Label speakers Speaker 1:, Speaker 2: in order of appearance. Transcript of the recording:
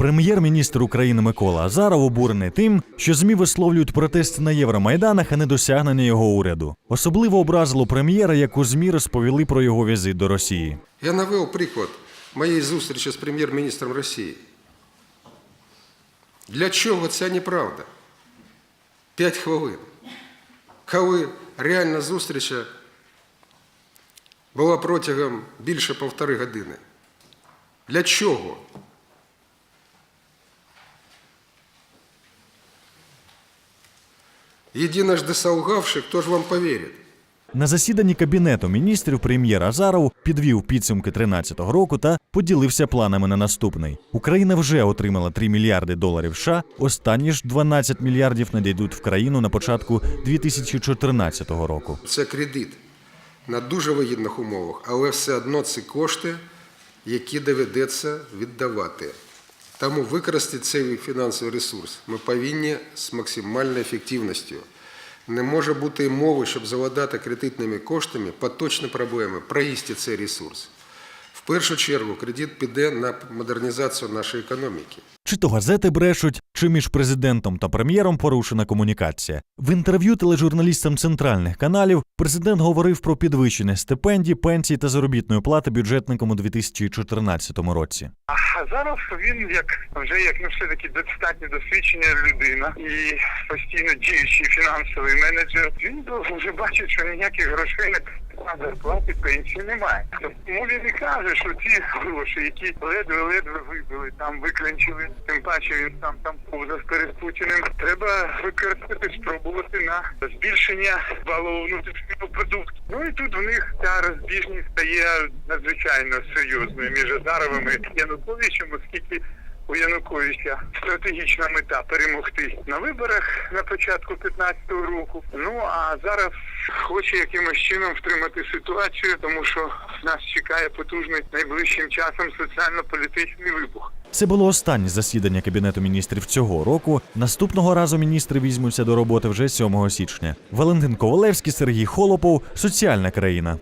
Speaker 1: Прем'єр-міністр України Микола Азаров обурений тим, що ЗМІ висловлюють протест на Євромайданах, а не досягнення його уряду. Особливо образило прем'єра, як у ЗМІ розповіли про його візит до Росії.
Speaker 2: Я навел приклад моєї зустрічі з прем'єр-міністром Росії. Для чого ця неправда? П'ять хвилин. Коли реальна зустріч була протягом більше півтори години. Для чого? Єдиножды солгавши, хто ж вам повірить?
Speaker 1: На засіданні кабінету міністрів прем'єр Азаров підвів підсумки 13 року та поділився планами на наступний. Україна вже отримала 3 мільярди доларів США. Останні ж 12 мільярдів надійдуть в країну на початку 2014 року.
Speaker 2: Це кредит на дуже вигідних умовах, але все одно це кошти, які доведеться віддавати. Тому використати цей фінансовий ресурс ми повинні з максимальною ефективністю. Не може бути мови, щоб завладати кредитними коштами поточні проблеми, проїсти цей ресурс. В першу чергу кредит піде на модернізацію нашої економіки.
Speaker 1: Чи то газети брешуть, чи між президентом та прем'єром порушена комунікація. В інтерв'ю тележурналістам центральних каналів президент говорив про підвищення стипендій, пенсій та заробітної плати бюджетникам у 2014 році.
Speaker 3: А зараз він як вже як ну все таки достатньо досвідчена людина і постійно діючий фінансовий менеджер. Він вже бачить, що ніяких грошей на зарплати пенсії немає. Тому він і каже, що ті гроші, які ледве-ледве вибили, там виклинчили, тим паче він там там повзав перед Путіним. Треба використати, спробувати на збільшення валового внутрішнього продукту. Ну і тут в них ця розбіжність стає надзвичайно серйозною між Азаровим і Януковичем, оскільки у Януковича стратегічна мета перемогти на виборах на початку 15-го року. Ну а зараз хоче якимось чином втримати ситуацію, тому що нас чекає потужний найближчим часом соціально-політичний вибух.
Speaker 1: Це було останнє засідання кабінету міністрів цього року. Наступного разу міністри візьмуться до роботи вже 7 січня. Валентин Ковалевський, Сергій Холопов, Соціальна країна.